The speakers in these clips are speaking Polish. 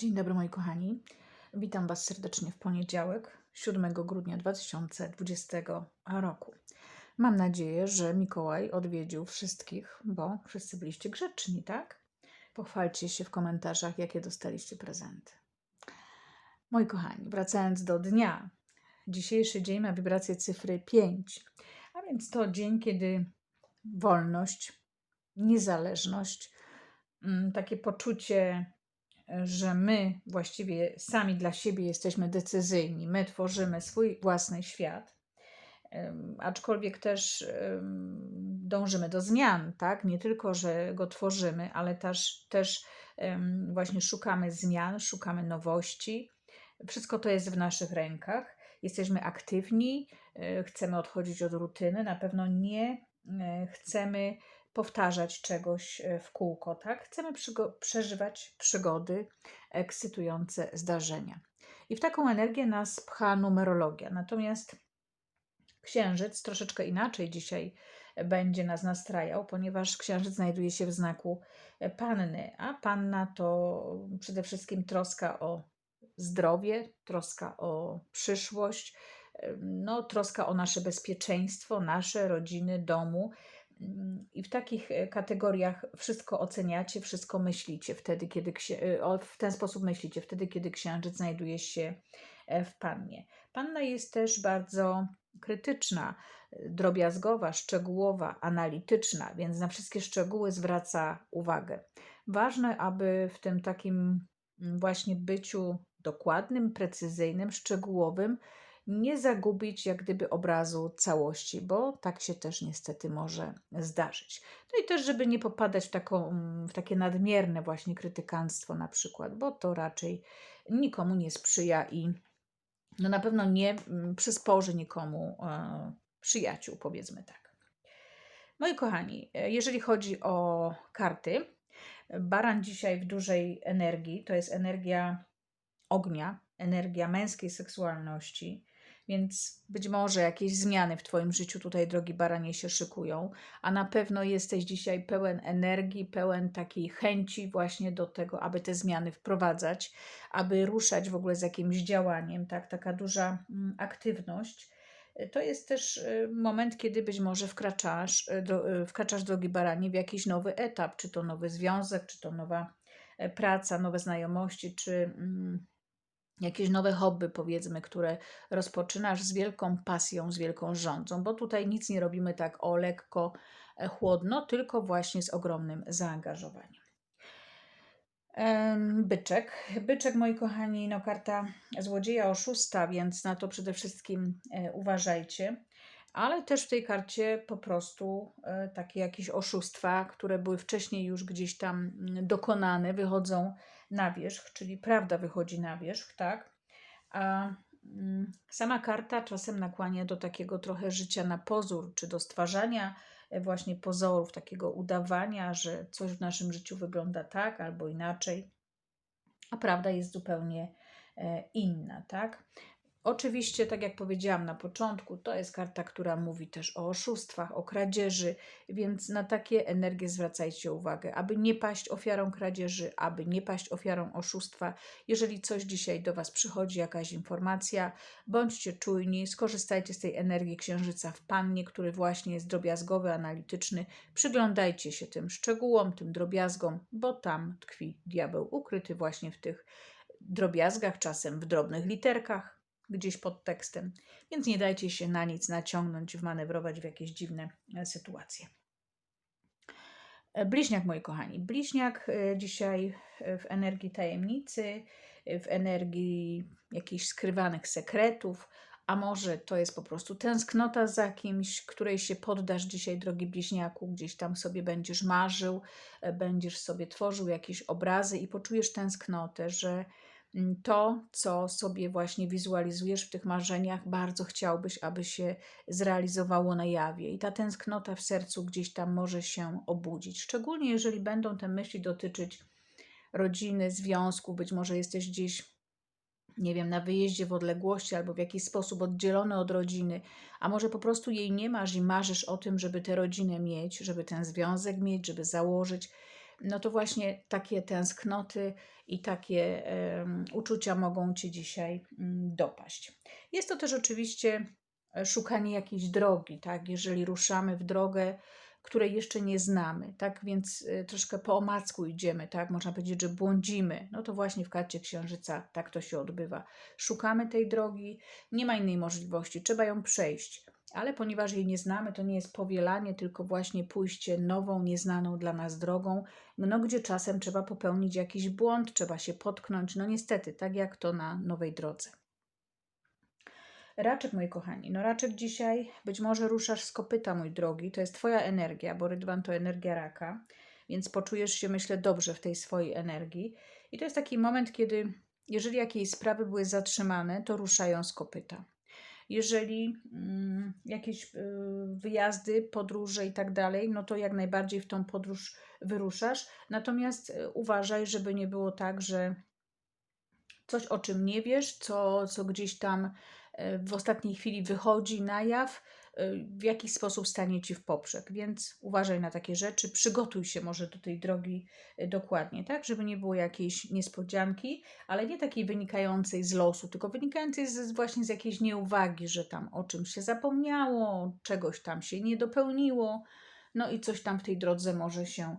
Dzień dobry moi kochani. Witam Was serdecznie w poniedziałek, 7 grudnia 2020 roku. Mam nadzieję, że Mikołaj odwiedził wszystkich, bo wszyscy byliście grzeczni, tak? Pochwalcie się w komentarzach, jakie dostaliście prezenty. Moi kochani, wracając do dnia. Dzisiejszy dzień ma wibrację cyfry 5, a więc to dzień, kiedy wolność, niezależność, mm, takie poczucie że my właściwie sami dla siebie jesteśmy decyzyjni, my tworzymy swój własny świat, aczkolwiek też dążymy do zmian, tak? Nie tylko, że go tworzymy, ale też, też właśnie szukamy zmian, szukamy nowości. Wszystko to jest w naszych rękach. Jesteśmy aktywni, e, chcemy odchodzić od rutyny, na pewno nie e, chcemy powtarzać czegoś e, w kółko, tak? Chcemy przeżywać przygody, ekscytujące zdarzenia. I w taką energię nas pcha numerologia. Natomiast księżyc troszeczkę inaczej dzisiaj będzie nas nastrajał, ponieważ księżyc znajduje się w znaku e, panny, a panna to przede wszystkim troska o zdrowie, troska o przyszłość, e, no, troska o nasze bezpieczeństwo, nasze rodziny, domu. I w takich e, kategoriach wszystko oceniacie, wszystko myślicie wtedy, kiedy e, w ten sposób myślicie, wtedy, kiedy księżyc znajduje się e, w pannie. Panna jest też bardzo krytyczna, drobiazgowa, szczegółowa, analityczna, więc na wszystkie szczegóły zwraca uwagę. Ważne, aby w tym takim mm, właśnie byciu dokładnym, precyzyjnym, szczegółowym nie zagubić jak gdyby obrazu całości, bo tak się też niestety może zdarzyć. No i też, żeby nie popadać w, taką, w takie nadmierne właśnie krytykanstwo na przykład, bo to raczej nikomu nie sprzyja i no na pewno nie mm, przysporzy nikomu e, przyjaciół, powiedzmy tak. Moi kochani, e, jeżeli chodzi o karty, baran dzisiaj w dużej energii, to jest energia ognia, energia męskiej seksualności, więc być może jakieś zmiany w Twoim życiu tutaj, drogi baranie, się szykują, a na pewno jesteś dzisiaj pełen energii, pełen takiej chęci właśnie do tego, aby te zmiany wprowadzać, aby ruszać w ogóle z jakimś działaniem, tak? Taka duża mm, aktywność. To jest też y, moment, kiedy być może wkraczasz, y, y, wkraczasz drogi baranie, w jakiś nowy etap, czy to nowy związek, czy to nowa e, praca, nowe znajomości, czy mm, jakieś nowe hobby, powiedzmy, które rozpoczynasz z wielką pasją, z wielką rządzą, bo tutaj nic nie robimy tak o lekko, e, chłodno, tylko właśnie z ogromnym zaangażowaniem. Byczek. Byczek, moi kochani, no karta złodzieja, oszusta, więc na to przede wszystkim e, uważajcie. Ale też w tej karcie po prostu e, takie jakieś oszustwa, które były wcześniej już gdzieś tam mm, dokonane, wychodzą na wierzch, czyli prawda wychodzi na wierzch, tak? A mm, sama karta czasem nakłania do takiego trochę życia na pozór, czy do stwarzania e, właśnie pozorów, takiego udawania, że coś w naszym życiu wygląda tak albo inaczej, a prawda jest zupełnie e, inna, tak? Oczywiście, tak jak powiedziałam na początku, to jest karta, która mówi też o oszustwach, o kradzieży, więc na takie energie zwracajcie uwagę, aby nie paść ofiarą kradzieży, aby nie paść ofiarą oszustwa. Jeżeli coś dzisiaj do Was przychodzi, jakaś informacja, bądźcie czujni, skorzystajcie z tej energii księżyca w pannie, który właśnie jest drobiazgowy, analityczny. Przyglądajcie się tym szczegółom, tym drobiazgom, bo tam tkwi diabeł ukryty właśnie w tych drobiazgach, czasem w drobnych literkach gdzieś pod tekstem, więc nie dajcie się na nic naciągnąć, wmanewrować w jakieś dziwne e, sytuacje. E, bliźniak, moi kochani. Bliźniak e, dzisiaj w energii tajemnicy, w energii jakichś skrywanych sekretów, a może to jest po prostu tęsknota za kimś, której się poddasz dzisiaj, drogi bliźniaku, gdzieś tam sobie będziesz marzył, będziesz sobie tworzył jakieś obrazy i poczujesz tęsknotę, że to, co sobie właśnie wizualizujesz w tych marzeniach, bardzo chciałbyś, aby się zrealizowało na jawie. I ta tęsknota w sercu gdzieś tam może się obudzić. Szczególnie jeżeli będą te myśli dotyczyć rodziny, związku, być może jesteś gdzieś nie wiem, na wyjeździe w odległości albo w jakiś sposób oddzielony od rodziny, a może po prostu jej nie masz i marzysz o tym, żeby tę rodzinę mieć, żeby ten związek mieć, żeby założyć no to właśnie takie tęsknoty i takie uczucia mogą Cię dzisiaj mm, dopaść. Jest to też oczywiście e, szukanie jakiejś drogi, tak? Jeżeli ruszamy w drogę, której jeszcze nie znamy, tak? Więc y, troszkę po omacku idziemy, tak? Można powiedzieć, że błądzimy. No to właśnie w karcie księżyca tak to się odbywa. Szukamy tej drogi, nie ma innej możliwości, trzeba ją przejść. Ale ponieważ jej nie znamy, to nie jest powielanie, tylko właśnie pójście nową, nieznaną dla nas drogą, no gdzie czasem trzeba popełnić jakiś błąd, trzeba się potknąć. No niestety, tak jak to na nowej drodze. Raczek, moi kochani, no raczek dzisiaj być może ruszasz z kopyta, mój drogi, to jest Twoja energia, bo rydwan to energia raka, więc poczujesz się, myślę, dobrze w tej swojej energii. I to jest taki moment, kiedy jeżeli jakieś sprawy były zatrzymane, to ruszają z kopyta. Jeżeli mm, jakieś y, wyjazdy, podróże i tak dalej, no to jak najbardziej w tą podróż wyruszasz. Natomiast y, uważaj, żeby nie było tak, że coś o czym nie wiesz, co, co gdzieś tam E, w ostatniej chwili wychodzi na jaw, w jakiś sposób stanie ci w poprzek. Więc uważaj na takie rzeczy, przygotuj się może do tej drogi e, dokładnie, tak, żeby nie było jakiejś niespodzianki, ale nie takiej wynikającej z losu, tylko wynikającej z, właśnie z jakiejś nieuwagi, że tam o czymś się zapomniało, czegoś tam się nie dopełniło, no i coś tam w tej drodze może się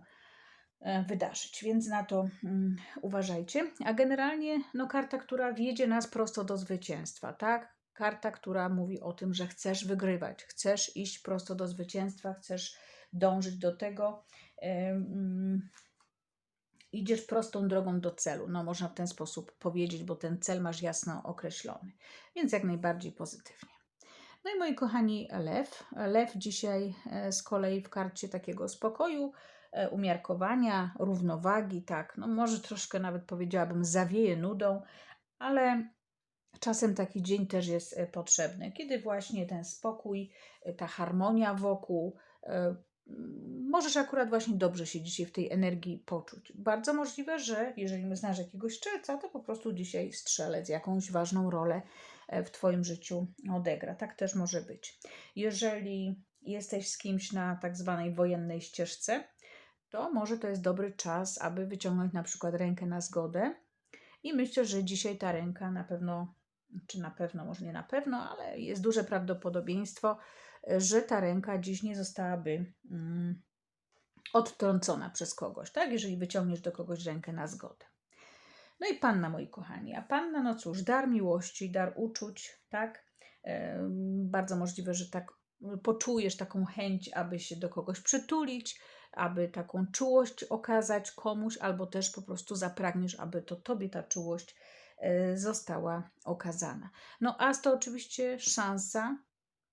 wydarzyć, więc na to um, uważajcie. A generalnie no, karta, która wiedzie nas prosto do zwycięstwa, tak? Karta, która mówi o tym, że chcesz wygrywać, chcesz iść prosto do zwycięstwa, chcesz dążyć do tego. Um, idziesz prostą drogą do celu. No, można w ten sposób powiedzieć, bo ten cel masz jasno określony, więc jak najbardziej pozytywnie. No i moi kochani, lew. Lew dzisiaj e, z kolei w karcie takiego spokoju, e, umiarkowania, równowagi, tak, no może troszkę nawet powiedziałabym zawieje nudą, ale Czasem taki dzień też jest e, potrzebny, kiedy właśnie ten spokój, e, ta harmonia wokół, e, możesz akurat właśnie dobrze się dzisiaj w tej energii poczuć. Bardzo możliwe, że jeżeli my znasz jakiegoś strzelca, to po prostu dzisiaj strzelec jakąś ważną rolę w Twoim życiu odegra. Tak też może być. Jeżeli jesteś z kimś na tak zwanej wojennej ścieżce, to może to jest dobry czas, aby wyciągnąć na przykład rękę na zgodę. I myślę, że dzisiaj ta ręka na pewno czy na pewno, może nie na pewno, ale jest duże prawdopodobieństwo, że ta ręka dziś nie zostałaby mm, odtrącona przez kogoś, tak? Jeżeli wyciągniesz do kogoś rękę na zgodę. No i panna, moi kochani, a panna, no cóż, dar miłości, dar uczuć, tak? bardzo możliwe, że tak poczujesz taką chęć, aby się do kogoś przytulić, aby taką czułość okazać komuś, albo też po prostu zapragniesz, aby to tobie ta czułość E, została okazana. No a to oczywiście szansa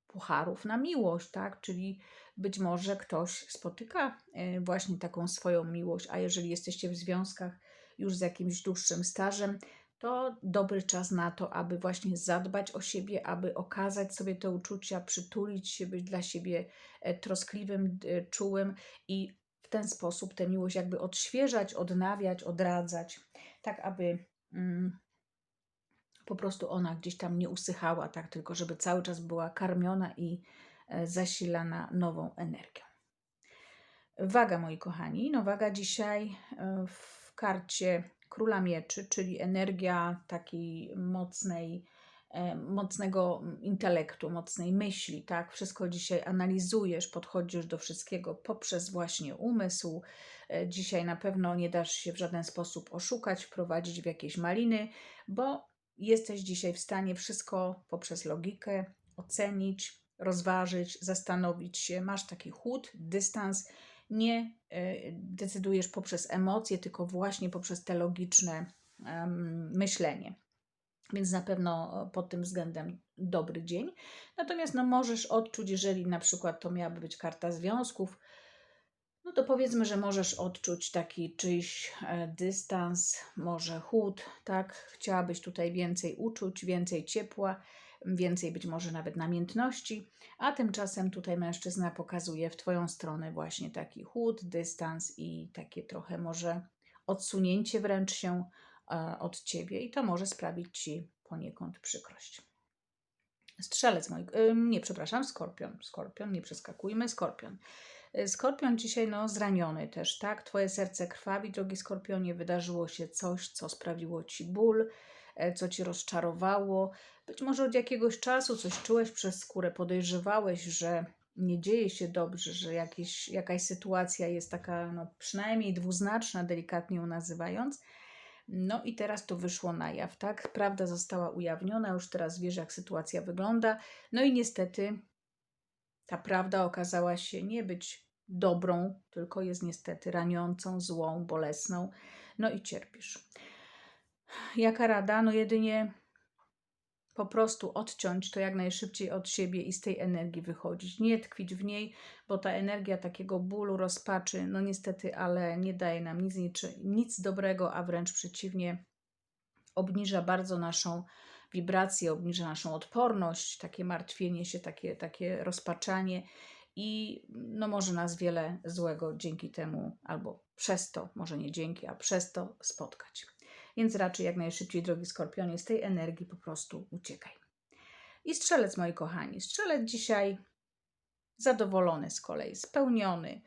pucharów na miłość, tak? Czyli być może ktoś spotyka e, właśnie taką swoją miłość, a jeżeli jesteście w związkach już z jakimś dłuższym stażem, to dobry czas na to, aby właśnie zadbać o siebie, aby okazać sobie te uczucia, przytulić się, być dla siebie e, troskliwym, czułym i w ten sposób tę miłość jakby odświeżać, odnawiać, odradzać, tak aby mm, po prostu ona gdzieś tam nie usychała, tak, tylko żeby cały czas była karmiona i e, zasilana nową energią. Waga, moi kochani, no waga dzisiaj e, w karcie Króla Mieczy, czyli energia takiej mocnej, e, mocnego intelektu, mocnej myśli, tak? Wszystko dzisiaj analizujesz, podchodzisz do wszystkiego poprzez właśnie umysł. Dzisiaj na pewno nie dasz się w żaden sposób oszukać, wprowadzić w jakieś maliny, bo jesteś dzisiaj w stanie wszystko poprzez logikę ocenić, rozważyć, zastanowić się. Masz taki chłód, dystans, nie e, decydujesz poprzez emocje, tylko właśnie poprzez te logiczne myślenie. Więc na pewno pod tym względem dobry dzień. Natomiast no, możesz odczuć, jeżeli na przykład to miałaby być karta związków, no to powiedzmy, że możesz odczuć taki czyjś e, dystans, może chłód, tak? Chciałabyś tutaj więcej uczuć, więcej ciepła, więcej być może nawet namiętności, a tymczasem tutaj mężczyzna pokazuje w Twoją stronę właśnie taki chłód, dystans i takie trochę może odsunięcie wręcz się e, od Ciebie i to może sprawić Ci poniekąd przykrość. Strzelec mój, nie, przepraszam, skorpion, skorpion, nie przeskakujmy, skorpion. Y, Skorpion dzisiaj no, zraniony też, tak? Twoje serce krwawi, drogi Skorpionie, wydarzyło się coś, co sprawiło ci ból, e, co ci rozczarowało. Być może od jakiegoś czasu coś czułeś przez skórę, podejrzewałeś, że nie dzieje się dobrze, że jakieś, jakaś sytuacja jest taka no, przynajmniej dwuznaczna, delikatnie ją nazywając. No i teraz to wyszło na jaw, tak? Prawda została ujawniona, już teraz wiesz, jak sytuacja wygląda. No i niestety ta prawda okazała się nie być dobrą, tylko jest niestety raniącą, złą, bolesną. No i cierpisz. Jaka rada? No jedynie po prostu odciąć to jak najszybciej od siebie i z tej energii wychodzić. Nie tkwić w niej, bo ta energia takiego bólu, rozpaczy, no niestety, ale nie daje nam nic, nic, dobrego, a wręcz przeciwnie, obniża bardzo naszą wibrację, obniża naszą odporność, takie martwienie się, takie, takie rozpaczanie i no może nas wiele złego dzięki temu, albo przez to, może nie dzięki, a przez to spotkać. Więc raczej jak najszybciej, drogi skorpionie, z tej energii po prostu uciekaj. I strzelec, moi kochani, strzelec dzisiaj zadowolony z kolei, spełniony,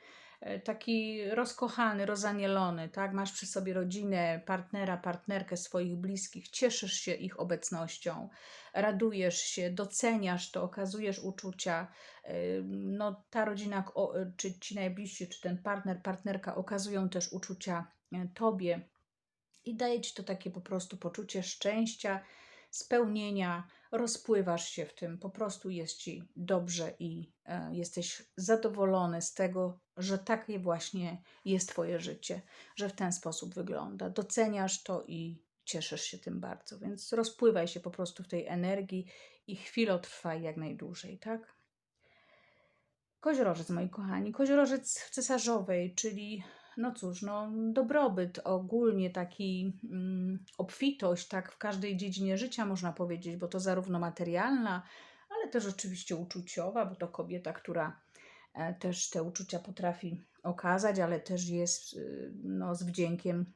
taki rozkochany, rozanielony, tak? Masz przy sobie rodzinę, partnera, partnerkę swoich bliskich, cieszysz się ich obecnością, radujesz się, doceniasz to, okazujesz uczucia. E, no, ta rodzina, czy ci najbliżsi, czy ten partner, partnerka okazują też uczucia e, tobie i daje ci to takie po prostu poczucie szczęścia, spełnienia, rozpływasz się w tym, po prostu jest ci dobrze i e, jesteś zadowolony z tego, że takie właśnie jest Twoje życie, że w ten sposób wygląda. Doceniasz to i cieszysz się tym bardzo, więc rozpływaj się po prostu w tej energii i chwilę trwaj jak najdłużej, tak? Koziorożec, moi kochani, koziorożec w cesarzowej, czyli no cóż, no, dobrobyt, ogólnie taki mm, obfitość, tak w każdej dziedzinie życia można powiedzieć, bo to zarówno materialna, ale też oczywiście uczuciowa, bo to kobieta, która też te uczucia potrafi okazać, ale też jest y, no, z wdziękiem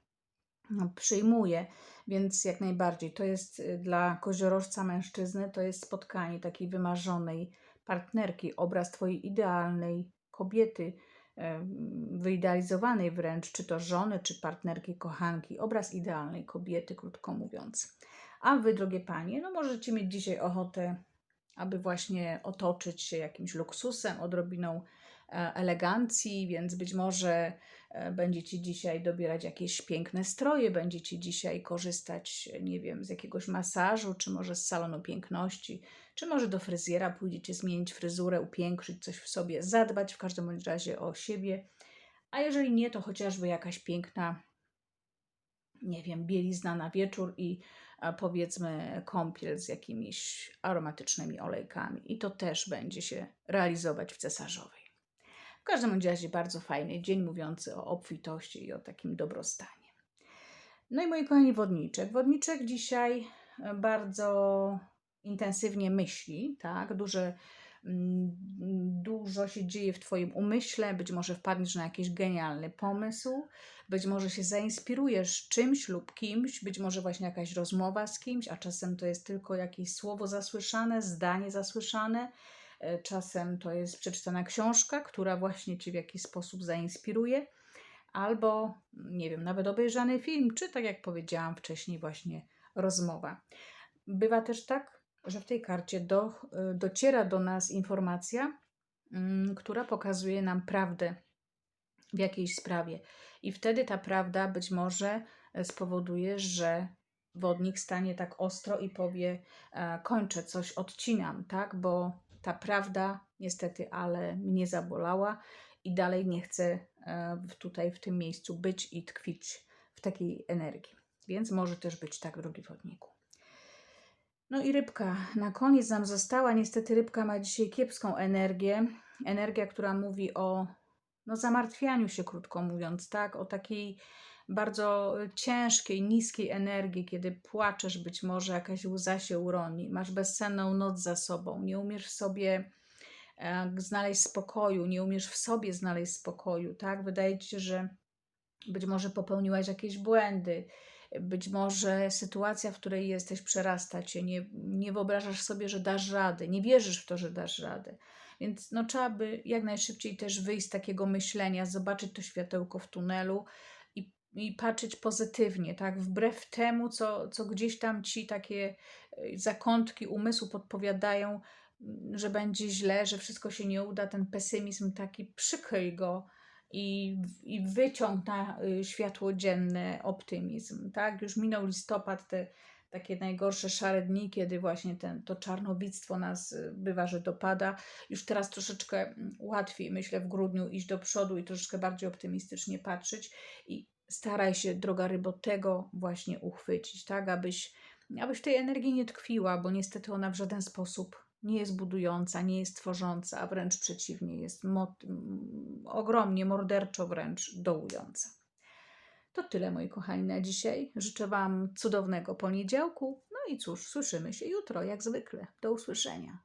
no, przyjmuje, więc jak najbardziej. To jest y, dla koziorożca mężczyzny, to jest spotkanie takiej wymarzonej partnerki, obraz twojej idealnej kobiety, wyidealizowanej wręcz, czy to żony, czy partnerki, kochanki, obraz idealnej kobiety, krótko mówiąc. A wy, drogie panie, no możecie mieć dzisiaj ochotę, aby właśnie otoczyć się jakimś luksusem, odrobiną e, elegancji, więc być może e, będziecie dzisiaj dobierać jakieś piękne stroje, będziecie dzisiaj korzystać, nie wiem, z jakiegoś masażu, czy może z salonu piękności, czy może do fryzjera pójdziecie zmienić fryzurę, upiększyć coś w sobie, zadbać w każdym razie o siebie. A jeżeli nie, to chociażby jakaś piękna, nie wiem, bielizna na wieczór i powiedzmy kąpiel z jakimiś aromatycznymi olejkami. I to też będzie się realizować w cesarzowej. W każdym razie bardzo fajny dzień mówiący o obfitości i o takim dobrostanie. No i moi kochani wodniczek. Wodniczek dzisiaj bardzo intensywnie myśli, tak? Duże, dużo się dzieje w Twoim umyśle, być może wpadniesz na jakiś genialny pomysł, być może się zainspirujesz czymś lub kimś, być może właśnie jakaś rozmowa z kimś, a czasem to jest tylko jakieś słowo zasłyszane, zdanie zasłyszane, e, czasem to jest przeczytana książka, która właśnie Cię w jakiś sposób zainspiruje, albo nie wiem, nawet obejrzany film, czy tak jak powiedziałam wcześniej, właśnie rozmowa. Bywa też tak, że w tej karcie do, dociera do nas informacja, mm, która pokazuje nam prawdę w jakiejś sprawie. I wtedy ta prawda być może e, spowoduje, że wodnik stanie tak ostro i powie: e, Kończę coś, odcinam, tak? Bo ta prawda niestety, ale mnie zabolała i dalej nie chcę e, tutaj w tym miejscu być i tkwić w takiej energii. Więc może też być tak, drogi wodniku. No i rybka na koniec nam została. Niestety rybka ma dzisiaj kiepską energię. Energia, która mówi o no, zamartwianiu się, krótko mówiąc, tak? O takiej bardzo ciężkiej, niskiej energii, kiedy płaczesz, być może jakaś łza się uroni, masz bezsenną noc za sobą, nie umiesz sobie e, znaleźć spokoju, nie umiesz w sobie znaleźć spokoju, tak? Wydaje ci się, że być może popełniłaś jakieś błędy, być może sytuacja, w której jesteś, przerasta cię, nie, nie wyobrażasz sobie, że dasz radę, nie wierzysz w to, że dasz radę. Więc no, trzeba by jak najszybciej też wyjść z takiego myślenia, zobaczyć to światełko w tunelu i, i patrzeć pozytywnie, tak? Wbrew temu, co, co gdzieś tam ci takie y, zakątki umysłu podpowiadają, że będzie źle, że wszystko się nie uda, ten pesymizm taki przykryj go i, i wyciąg na y, światło dzienne optymizm, tak? Już minął listopad, te takie najgorsze szare dni, kiedy właśnie ten, to czarnowictwo nas y, bywa, że dopada. Już teraz troszeczkę mm, łatwiej, myślę, w grudniu iść do przodu i troszeczkę bardziej optymistycznie patrzeć i staraj się, droga rybo, tego właśnie uchwycić, tak, abyś, abyś tej energii nie tkwiła, bo niestety ona w żaden sposób nie jest budująca, nie jest tworząca, a wręcz przeciwnie, jest ogromnie morderczo wręcz dołująca. To tyle, moi kochani, na dzisiaj. Życzę Wam cudownego poniedziałku. No i cóż, słyszymy się jutro, jak zwykle. Do usłyszenia.